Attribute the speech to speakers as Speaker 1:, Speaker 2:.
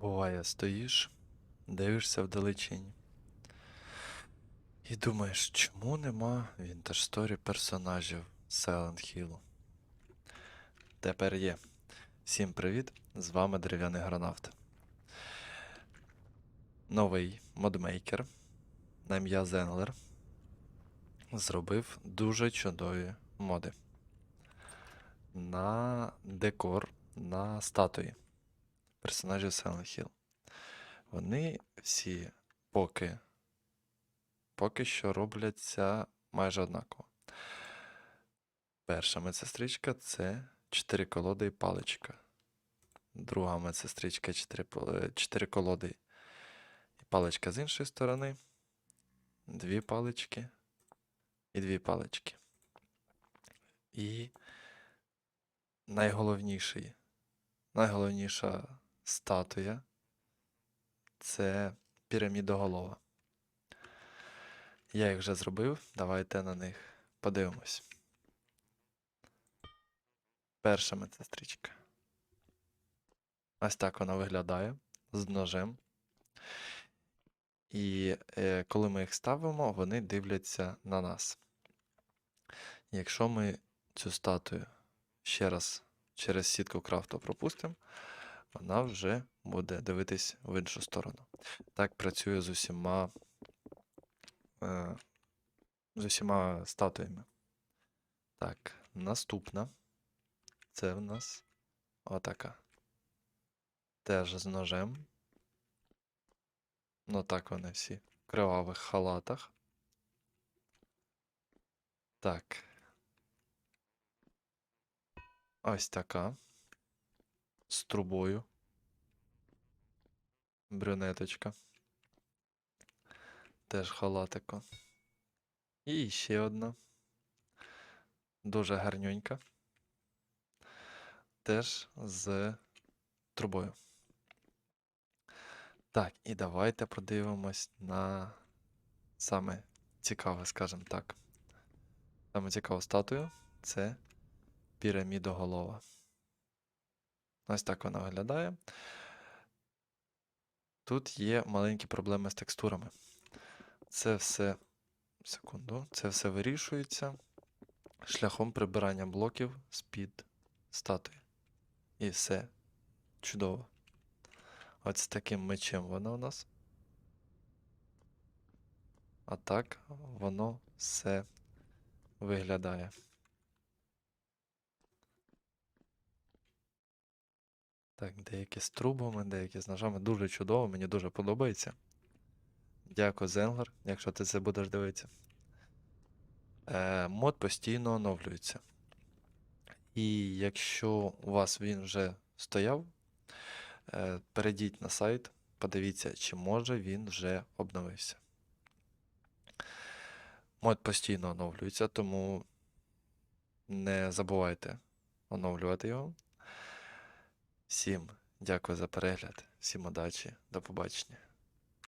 Speaker 1: Буває, стоїш, дивишся вдалечінь. І думаєш, чому нема в інтерсторі персонажів Silent Hill? Тепер є. Всім привіт! З вами Дерев'яний Гранавт. Новий модмейкер на ім'я Зенглер зробив дуже чудові моди на декор, на статуї персонажів Silent Hill. Вони всі поки, поки що робляться майже однаково. Перша медсестричка це 4 колоди і паличка. Друга медсестричка 4, 4 колоди і паличка з іншої сторони. Дві палички і дві палички. І найголовніший, найголовніша статуя це пірамідоголова. Я їх вже зробив, давайте на них подивимось. Перша медсестричка. Ось так вона виглядає з ножем. І е, коли ми їх ставимо, вони дивляться на нас. Якщо ми цю статую ще раз через сітку крафту пропустимо, вона вже буде дивитись в іншу сторону. Так працює з усіма, е, з усіма статуями. Так, наступна. Це в нас отака. Теж з ножем. Ну так вони всі в кривавих халатах. Так. Ось така. З трубою. Брюнеточка. Теж халатико. І ще одна. Дуже гарнюнька. Теж з трубою. Так, і давайте подивимось на саме цікаве, скажімо так. Саме цікаву статую це пірамідоголова. Ось так вона виглядає. Тут є маленькі проблеми з текстурами. Це все. Секунду, це все вирішується шляхом прибирання блоків з-під статуї. І все чудово. З таким мечем воно у нас. А так воно все виглядає. Так, деякі з трубами, деякі з ножами. Дуже чудово, мені дуже подобається. Дякую, Зенглер, якщо ти це будеш дивитися. Е, мод постійно оновлюється. І якщо у вас він вже стояв, е, перейдіть на сайт, подивіться, чи може він вже обновився. Мод постійно оновлюється, тому не забувайте оновлювати його. Всім дякую за перегляд, всім удачі, до побачення.